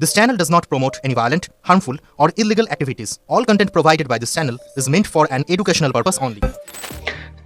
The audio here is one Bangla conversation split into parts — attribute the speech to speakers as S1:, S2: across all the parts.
S1: This channel does not promote any violent, harmful, or illegal activities. All content provided by this channel is meant for an educational purpose only.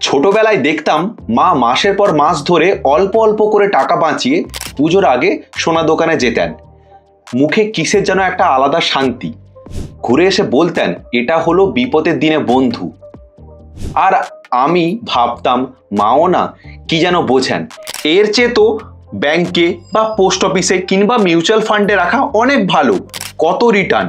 S2: ছোটবেলায় দেখতাম মা মাসের পর মাস ধরে অল্প অল্প করে টাকা বাঁচিয়ে পুজোর আগে সোনা দোকানে যেতেন মুখে কিসের যেন একটা আলাদা শান্তি ঘুরে এসে বলতেন এটা হলো বিপদের দিনে বন্ধু আর আমি ভাবতাম মাও না কি যেন বোঝেন এর চেয়ে তো ব্যাংকে বা পোস্ট অফিসে কিংবা মিউচুয়াল ফান্ডে রাখা অনেক ভালো, কত রিটার্ন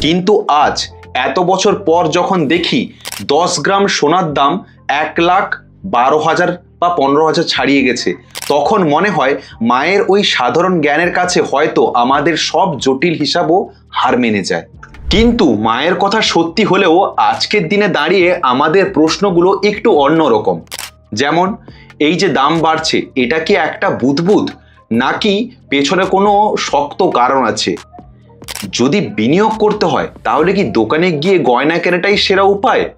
S2: কিন্তু আজ, এত বছর পর যখন দেখি, দশ গ্রাম সোনার দাম এক লাখ বারো হাজার বা পনেরো হাজার ছাড়িয়ে গেছে, তখন মনে হয় মায়ের ওই সাধারণ জ্ঞানের কাছে হয়তো আমাদের সব জটিল হিসাবও হার মেনে যায়। কিন্তু মায়ের কথা সত্যি হলেও আজকের দিনে দাঁড়িয়ে আমাদের প্রশ্নগুলো একটু অন্যরকম। যেমন এই যে দাম বাড়ছে, এটা কি একটা বুদবুদ? নাকি পেছনে কোনো শক্ত কারণ আছে? যদি বিনিয়োগ করতে হয়, তাহলে কি দোকানে গিয়ে গয়না কেনাটাই সেরা উপায়?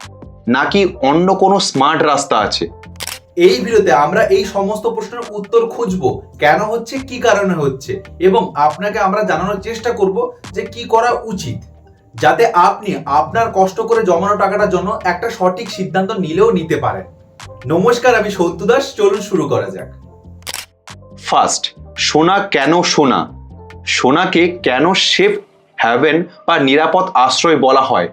S2: নাকি অন্য কোনো স্মার্ট রাস্তা আছে?
S3: এই ভিডিওতে আমরা এই সমস্ত প্রশ্নের উত্তর খুঁজবো, কেন হচ্ছে, কি কারণে হচ্ছে, এবং আপনাকে আমরা জানানোর চেষ্টা করব যে কি করা উচিত, যাতে আপনি আপনার কষ্ট করে জমানো টাকাটার জন্য একটা সঠিক সিদ্ধান্ত নিলেও নিতে পারেন। নমস্কার, আমি সন্তু দাস। চলুন শুরু করা যাক।
S2: ফার্স্ট সোনা কেন সোনা? সোনাকে কেন সেফ হ্যাভেন বা নিরাপদ আশ্রয় বলা হয়?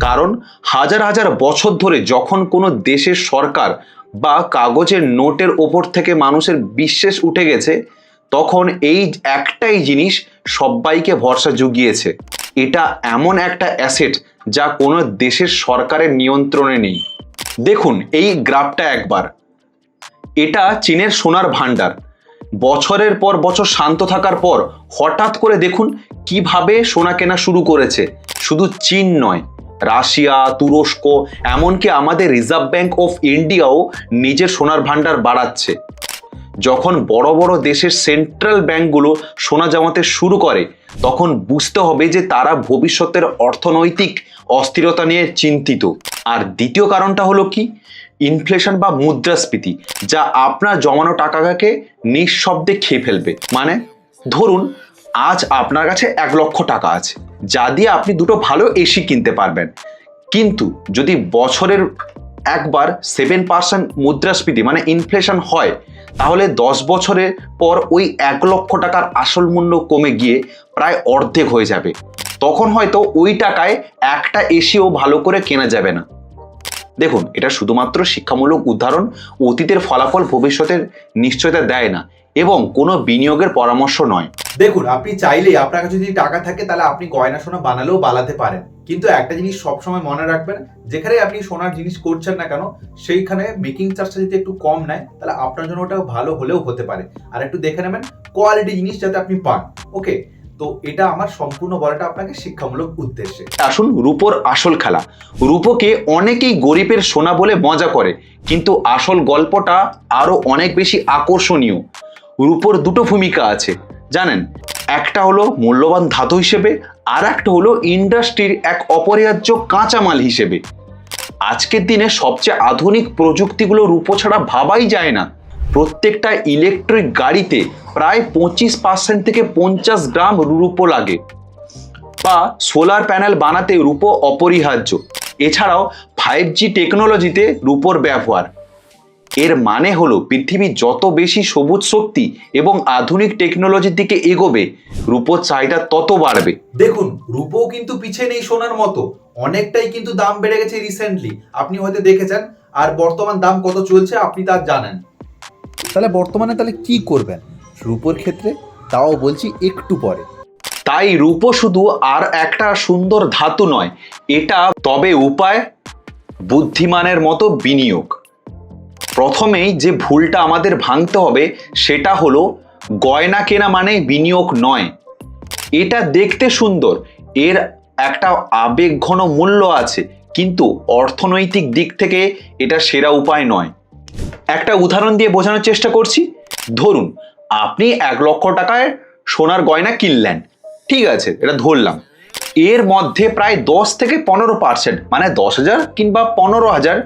S2: কারণ, হাজার হাজার বছর ধরে যখন কোনো দেশের সরকার বা কাগজের নোটের ওপর থেকে মানুষের বিশ্বাস উঠে গেছে, তখন এই একটাই জিনিস সবাইকে ভরসা জুগিয়েছে। এটা এমন একটা অ্যাসেট যা কোনো দেশের সরকারের নিয়ন্ত্রণে নেই। দেখুন, এই গ্রাফটা একবার। এটা চীনের সোনার ভান্ডার বছরের পর বছর শান্ত থাকার পর হঠাৎ করে দেখুন কীভাবে সোনা কেনা শুরু করেছে। শুধু চীন নয়, রাশিয়া, তুরস্ক, এমনকি আমাদের রিজার্ভ ব্যাংক অফ ইন্ডিয়াও নিজের সোনার ভান্ডার বাড়াচ্ছে। যখন বড় বড় দেশের সেন্ট্রাল ব্যাংকগুলো সোনা জমাতে শুরু করে, তখন বুঝতে হবে যে তারা ভবিষ্যতের অর্থনৈতিক অস্থিরতা নিয়ে চিন্তিত। আর দ্বিতীয় কারণটা হলো কি? ইনফ্লেশন বা মুদ্রাস্ফীতি, যা আপনার জমানো টাকাকে নিঃশব্দে খেয়ে ফেলবে। মানে ধরুন, আজ আপনার কাছে এক লক্ষ টাকা আছে, যা দিয়ে আপনি দুটো ভালো এসি কিনতে পারবেন। কিন্তু যদি বছরের একবার সেভেন পার্সেন্ট মুদ্রাস্ফীতি মানে ইনফ্লেশন হয়, তাহলে দশ বছরের পর ওই এক লক্ষ টাকার আসল মূল্য কমে গিয়ে প্রায় অর্ধেক হয়ে যাবে। তখন হয়তো ওই টাকায় একটা এসিও ভালো করে কেনা যাবে না। দেখুন, এটা শুধুমাত্র শিক্ষামূলক উদাহরণ, অতীতের ফলাফল ভবিষ্যতের নিশ্চয়তা দেয় না, এবং কোনো বিনিয়োগের পরামর্শ নয়।
S3: দেখুন, আপনি চাইলেই আপনার কাছে যদি টাকা থাকে, তাহলে আপনি গয়না সোনা বানালেও বানাতে পারেন। কিন্তু একটা জিনিস সবসময় মনে রাখবেন যেখানে আপনি সোনার জিনিস করছেন না কেন, সেইখানে মেকিং চার্জটা যদি একটু কম নেয়, তাহলে আপনার জন্য ওটা ভালো হলেও হতে পারে। আর একটু দেখে নেবেন কোয়ালিটি জিনিস যাতে আপনি পান। ওকে তো এটা আমার সম্পূর্ণ বলাটা আপনাকে শিক্ষামূলক উদ্দেশ্যে।
S2: আসুন রূপোর আসল খেলা। রূপোকে অনেকেই গরিবের সোনা বলে মজা করে, কিন্তু আসল গল্পটা আরও অনেক বেশি আকর্ষণীয়। রূপোর দুটো ভূমিকা আছে, জানেন? একটা হলো মূল্যবান ধাতু হিসেবে, আর একটা হলো ইন্ডাস্ট্রির এক অপরিহার্য কাঁচামাল হিসেবে। আজকের দিনে সবচেয়ে আধুনিক প্রযুক্তিগুলো রূপো ছাড়া ভাবাই যায় না। প্রত্যেকটা ইলেকট্রিক গাড়িতে প্রায় পঁচিশ পার্সেন্ট থেকে পঞ্চাশ গ্রাম রূপো লাগে বা সোলার প্যানেল বানাতে রূপো অপরিহার্য। এছাড়াও ফাইভ জি টেকনোলজিতে রূপোর ব্যবহার। এর মানে হলো পৃথিবী যত বেশি সবুজ শক্তি এবং আধুনিক টেকনোলজির দিকে এগোবে, রূপোর চাহিদা তত বাড়বে।
S3: দেখুন, রূপও কিন্তু পিছিয়ে নেই সোনার মতো। অনেকটাই কিন্তু দাম বেড়ে গেছে রিসেন্টলি আপনি হয়তো দেখেছেন, আর বর্তমান দাম কত চলছে আপনি তা জানেন।
S4: তাহলে বর্তমানে তাহলে কি করবেন? রূপোর ক্ষেত্রে? তাও বলছি একটু পরে।
S2: তাই রূপো শুধু আর একটা সুন্দর ধাতু নয়, এটা তবে উপায়, বুদ্ধিমানের মতো বিনিয়োগ। প্রথমেই যে ভুলটা আমাদের ভাঙতে হবে, সেটা হলো গয়না কেনা মানে বিনিয়োগ নয়। এটা দেখতে সুন্দর, এর একটা আবেগঘন মূল্য আছে, কিন্তু অর্থনৈতিক দিক থেকে এটা সেরা উপায় নয়। একটা উদাহরণ দিয়ে বোঝানোর চেষ্টা করছি। ধরুন, আপনি এক লক্ষ টাকায় সোনার গয়না কিনলেন। ঠিক আছে, এটা ধরলাম। এর মধ্যে প্রায় দশ থেকে পনেরো পার্সেন্ট মানে দশ হাজার কিংবা পনেরো হাজার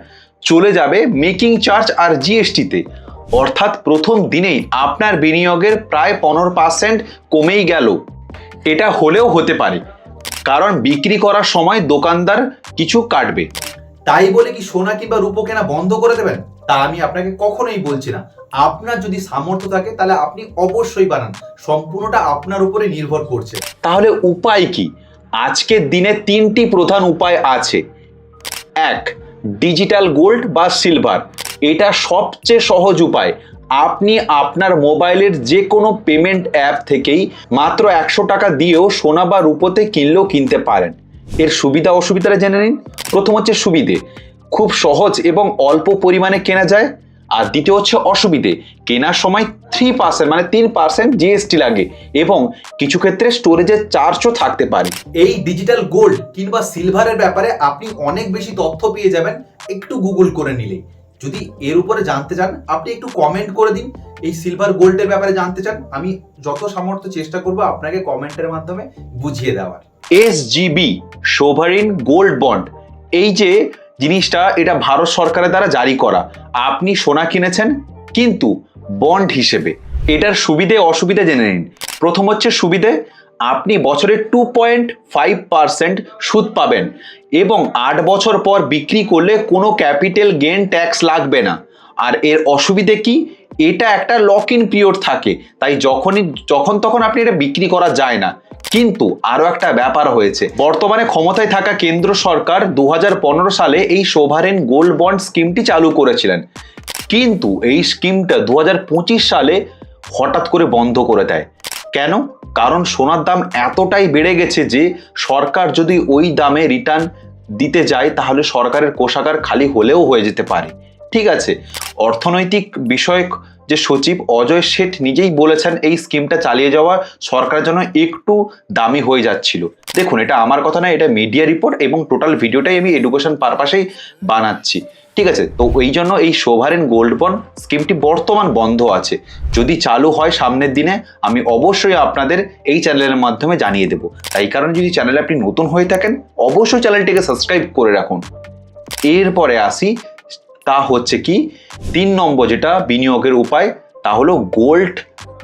S2: চলে যাবে মেকিং চার্জ আর জিএসটিতে অর্থাৎ প্রথম দিনেই আপনার বিনিয়োগের প্রায় পনেরো পার্সেন্ট কমেই গেল। এটা হলেও হতে পারে, কারণ বিক্রি করার সময় দোকানদার কিছু কাটবে।
S3: তাই বলে কি সোনা কিংবা রূপো কেনা বন্ধ করে দেবেন? তা আমি আপনাকে কখনোই বলছি না। আপনার যদি সামর্থ্য থাকে, তাহলে আপনি অবশ্যই বানান। সম্পূর্ণটা আপনার উপরে নির্ভর করছে।
S2: তাহলে উপায় কি? আজকের দিনে তিনটি প্রধান উপায় আছে। এক, ডিজিটাল গোল্ড বা সিলভার। এটা সবচেয়ে সহজ উপায়। আপনি আপনার মোবাইলের যে কোনো পেমেন্ট অ্যাপ থেকেই মাত্র একশো টাকা দিয়েও সোনা বা রূপোতে কিনলেও কিনতে পারেন। এর সুবিধা অসুবিধাটা জেনে নিন। প্রথম হচ্ছে সুবিধে। খুব সহজ এবং অল্প পরিমাণে কেনা যায়। আর দ্বিতীয় হচ্ছে অসুবিধে। কেনার সময় থ্রি পার্সেন্ট মানে তিন পার্সেন্ট জিএসটি লাগে এবং কিছু ক্ষেত্রে স্টোরেজের চার্জও থাকতে পারে।
S3: এই ডিজিটাল গোল্ড কিংবা সিলভারের ব্যাপারে আপনি অনেক বেশি তথ্য পেয়ে যাবেন একটু গুগল করে নিলে। যদি এর উপরে জানতে চান, আপনি একটু কমেন্ট করে দিন। এই সিলভার গোল্ডের ব্যাপারে জানতে চান, আমি যত সামর্থ্য চেষ্টা করব আপনাকে কমেন্টের মাধ্যমে বুঝিয়ে দেওয়ার।
S2: S GB sovereign gold bond এই যে জিনিসটা এটা ভারত সরকারের দ্বারা জারি করা। আপনি সোনা কিনেছেন, কিন্তু বন্ড হিসেবে। এটার সুবিধে অসুবিধা জেনে নিন। প্রথম হচ্ছে সুবিধে, আপনি বছরে টু পয়েন্ট ফাইভ পার্সেন্ট সুদ পাবেন এবং আট বছর পর বিক্রি করলে কোনো ক্যাপিটাল গেন ট্যাক্স লাগবে না। আর এর অসুবিধে কি? এটা একটা লক ইন পিরিয়ড থাকে। তাই যখনই, যখন তখন আপনি এটা বিক্রি করা যায় না। কিন্তু আরও একটা ব্যাপার হয়েছে। বর্তমানে ক্ষমতায় থাকা কেন্দ্র সরকার দুহাজার পনেরো সালে এই সোভারেন গোল্ড বন্ড স্কিমটি চালু করেছিলেন। কিন্তু এই স্কিমটা দু সালে হঠাৎ করে বন্ধ করে দেয়। কেন? কারণ সোনার দাম এতটাই বেড়ে গেছে যে সরকার যদি ওই দামে রিটার্ন দিতে যায়, তাহলে সরকারের কোষাগার খালি হলেও হয়ে যেতে পারে। ঠিক আছে, অর্থনৈতিক বিষয়ক যে সচিব অজয় শেঠ নিজেই বলেছেন এই স্কিমটা চালিয়ে যাওয়া সরকারের জন্য একটু দামি হয়ে যাচ্ছিল। দেখুন, এটা আমার কথা না এটা মিডিয়া রিপোর্ট এবং টোটাল ভিডিওটাই আমি এডুকেশন পারপাসেই বানাচ্ছি। ঠিক আছে? তো ওই জন্য এই সোভারেন গোল্ড বন্ড স্কিমটি বর্তমান বন্ধ আছে। যদি চালু হয় সামনের দিনে, আমি অবশ্যই আপনাদের এই চ্যানেলের মাধ্যমে জানিয়ে দেবো। তাই কারণে যদি চ্যানেলে আপনি নতুন হয়ে থাকেন, অবশ্যই চ্যানেলটিকে সাবস্ক্রাইব করে রাখুন। এরপরে আসি তা হচ্ছে কি? তিন নম্বর যেটা বিনিয়োগের উপায়, তা হলো গোল্ড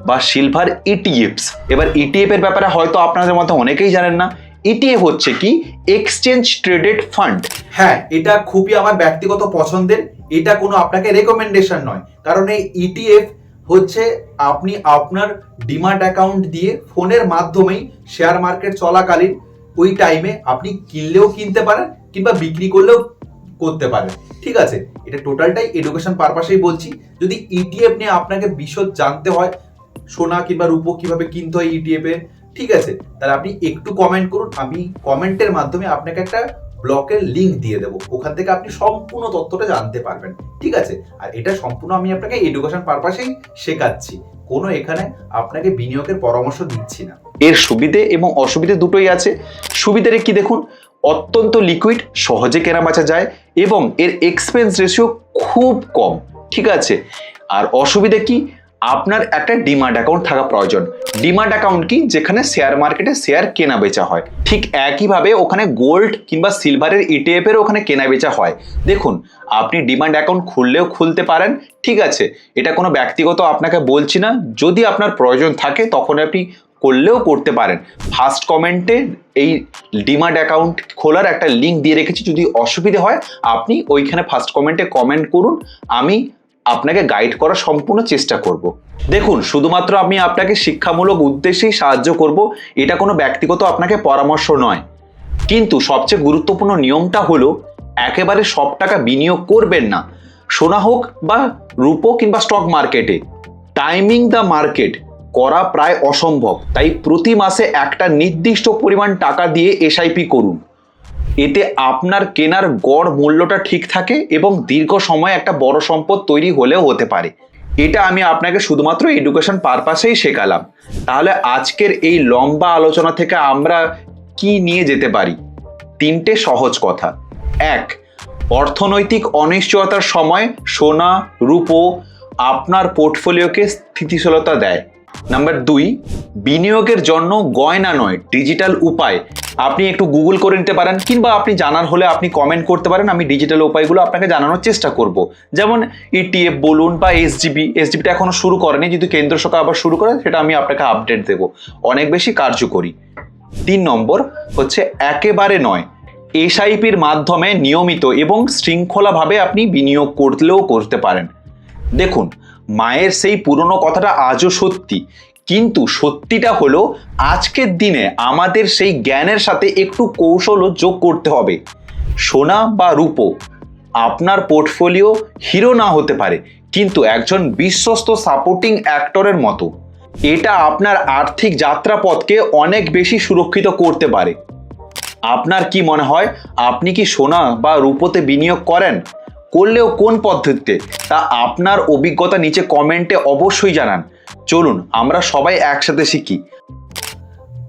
S2: বা সিলভার ইটিএফস এবার ইটিএফ এর ব্যাপারে হয়তো আপনাদের মধ্যে অনেকেই জানেন না। ইটিএফ হচ্ছে কি? এক্সচেঞ্জ ট্রেডেড ফান্ড
S3: হ্যাঁ এটা খুবই আমার ব্যক্তিগত পছন্দের। এটা কোনো আপনাকে রেকমেন্ডেশন নয়। কারণ এই ইটিএফ হচ্ছে আপনি আপনার ডিমাট অ্যাকাউন্ট দিয়ে ফোনের মাধ্যমেই শেয়ার মার্কেট চলাকালীন ওই টাইমে আপনি কিনলেও কিনতে পারেন কিংবা বিক্রি করলেও করতে পারেন। ঠিক আছে? এটা টোটালটাই এডুকেশন পারপাসেই বলছি। যদি ইটিএফ নিয়ে আপনাকে বিশদ জানতে হয়, সোনা কিংবা রূপো কীভাবে কিনতে হয় ইটিএফ এ, ঠিক আছে? তাহলে আপনি একটু কমেন্ট করুন। আমি কমেন্টের মাধ্যমে আপনাকে একটা ব্লকের লিংক দিয়ে দেবো। ওখান থেকে আপনি সম্পূর্ণ তথ্যটা জানতে পারবেন। ঠিক আছে? আর এটা সম্পূর্ণ আমি আপনাকে এডুকেশন পারপাসেই শেখাচ্ছি। কোনো এখানে আপনাকে বিনিয়োগের পরামর্শ দিচ্ছি না।
S2: এর সুবিধে এবং অসুবিধে দুটোই আছে। সুবিধারে কি দেখুন? অত্যন্ত লিকুইড সহজে কেনা বেচা যায় এবং এর এক্সপেন্স রেশিও খুব কম, ঠিক আছে? আর অসুবিধে কি? আপনার একটা ডিমান্ড অ্যাকাউন্ট থাকা প্রয়োজন। ডিমান্ড অ্যাকাউন্ট কি? যেখানে শেয়ার মার্কেটে শেয়ার কেনা বেচা হয়। ঠিক একইভাবে ওখানে গোল্ড কিংবা সিলভারের ইটিএফ এর ওখানে কেনা বেচা হয়। দেখুন, আপনি ডিমান্ড অ্যাকাউন্ট খুললেও খুলতে পারেন, ঠিক আছে? এটা কোনো ব্যক্তিগত আপনাকে বলছি না। যদি আপনার প্রয়োজন থাকে, তখন আপনি করলেও করতে পারেন। ফার্স্ট কমেন্টে এই ডিমান্ড অ্যাকাউন্ট খোলার একটা লিঙ্ক দিয়ে রেখেছি, যদি অসুবিধে হয়, আপনি ওইখানে ফার্স্ট কমেন্টে কমেন্ট করুন, আমি আপনাকে গাইড করার সম্পূর্ণ চেষ্টা করব। দেখুন, শুধুমাত্র আমি আপনাকে শিক্ষামূলক উদ্দেশ্যেই সাহায্য করব, এটা কোনো ব্যক্তিগত আপনাকে পরামর্শ নয়। কিন্তু সবচেয়ে গুরুত্বপূর্ণ নিয়মটা হলো, একেবারে সব টাকা বিনিয়োগ করবেন না। সোনা হোক বা রূপো কিংবা স্টক মার্কেটে টাইমিং দ্য মার্কেট করা প্রায় অসম্ভব। তাই প্রতি মাসে একটা নির্দিষ্ট পরিমাণ টাকা দিয়ে এসআইপি করুন। এতে আপনার কেনার গড় মূল্যটা ঠিক থাকে এবং দীর্ঘ সময় একটা বড় সম্পদ তৈরি হলেও হতে পারে। এটা আমি আপনাকে শুধুমাত্র এডুকেশন পারপাসেই শেখালাম। তাহলে আজকের এই লম্বা আলোচনা থেকে আমরা কি নিয়ে যেতে পারি? তিনটে সহজ কথা। এক, অর্থনৈতিক অনিশ্চয়তার সময় সোনা, রূপো আপনার পোর্টফোলিওকে স্থিতিশীলতা দেয়। নাম্বার দুই, বিনিয়োগের জন্য গয়না নয় ডিজিটাল উপায়। আপনি একটু গুগল করে নিতে পারেন, কিংবা আপনি জানার হলে আপনি কমেন্ট করতে পারেন, আমি ডিজিটাল উপায়গুলো আপনাকে জানানোর চেষ্টা করব। যেমন ইটিএফ বলুন বা এসজিবি এসজিবিটা এখনও শুরু করেনি যদি কেন্দ্র সরকার আবার শুরু করে, সেটা আমি আপনাকে আপডেট দেব। অনেক বেশি কার্যকরী। তিন নম্বর হচ্ছে একেবারে নয় এসআইপির মাধ্যমে নিয়মিত এবং শৃঙ্খলাভাবে আপনি বিনিয়োগ করলেও করতে পারেন। দেখুন মায়ের সেই পুরনো কথাটা আজও সত্যি। কিন্তু সত্যিটা হলো, আজকের দিনে আমাদের সেই জ্ঞানের সাথে একটু কৌশলও যোগ করতে হবে। সোনা বা রূপো, আপনার পোর্টফোলিও হিরো না হতে পারে, কিন্তু একজন বিশ্বস্ত সাপোর্টিং অ্যাক্টরের মতো। এটা আপনার আর্থিক যাত্রাপথকে অনেক বেশি সুরক্ষিত করতে পারে। আপনার কি মনে হয়, আপনি কি সোনা বা রূপোতে বিনিয়োগ করেন? করলেও কোন পদ্ধতিতে? তা আপনার অভিজ্ঞতা নিচে কমেন্টে অবশ্যই জানান। চলুন, আমরা সবাই একসাথে শিখি।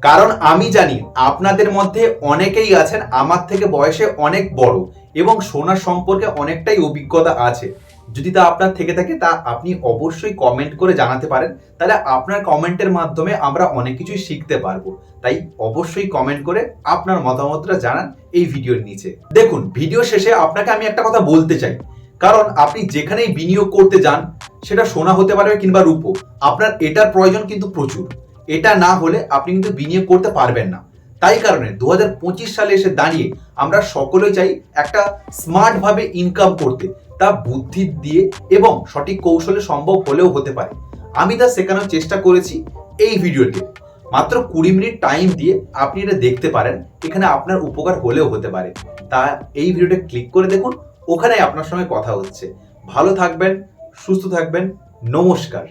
S3: কারণ আমি জানি আপনাদের মধ্যে অনেকেই আছেন, আমার থেকে বয়সে অনেক বড় এবং সোনার সম্পর্কে অনেকটাই অভিজ্ঞতা আছে। যদি তা আপনার থেকে থাকে, তা আপনি অবশ্যই কমেন্ট করে জানাতে পারেন। তাহলে আপনার কমেন্টের মাধ্যমে আমরা অনেক কিছুই শিখতে পারব। তাই অবশ্যই কমেন্ট করে আপনার মতামতটা জানান এই ভিডিওর নিচে। দেখুন ভিডিও শেষে আপনাকে আমি একটা কথা বলতে চাই। কারণ আপনি যেখানেই বিনিয়োগ করতে যান, সেটা সোনা হতে পারবে কিংবা রূপো, আপনার এটার প্রয়োজন কিন্তু প্রচুর। এটা না হলে আপনি কিন্তু বিনিয়োগ করতে পারবেন না। তাই কারণে দু হাজার পঁচিশ সালে এসে দাঁড়িয়ে আমরা সকলে চাই একটা স্মার্ট ভাবে ইনকাম করতে। তা বুদ্ধি দিয়ে এবং সঠিক কৌশলে সম্ভব হলেও হতে পারে। আমি তা শেখানোর চেষ্টা করেছি এই ভিডিওতে। মাত্র কুড়ি মিনিট টাইম দিয়ে আপনি এটা দেখতে পারেন, এখানে আপনার উপকার হলেও হতে পারে। তা এই ভিডিওটা ক্লিক করে দেখুন ওখানে আপনার সঙ্গে কথা হচ্ছে। ভালো থাকবেন, সুস্থ থাকবেন, নমস্কার।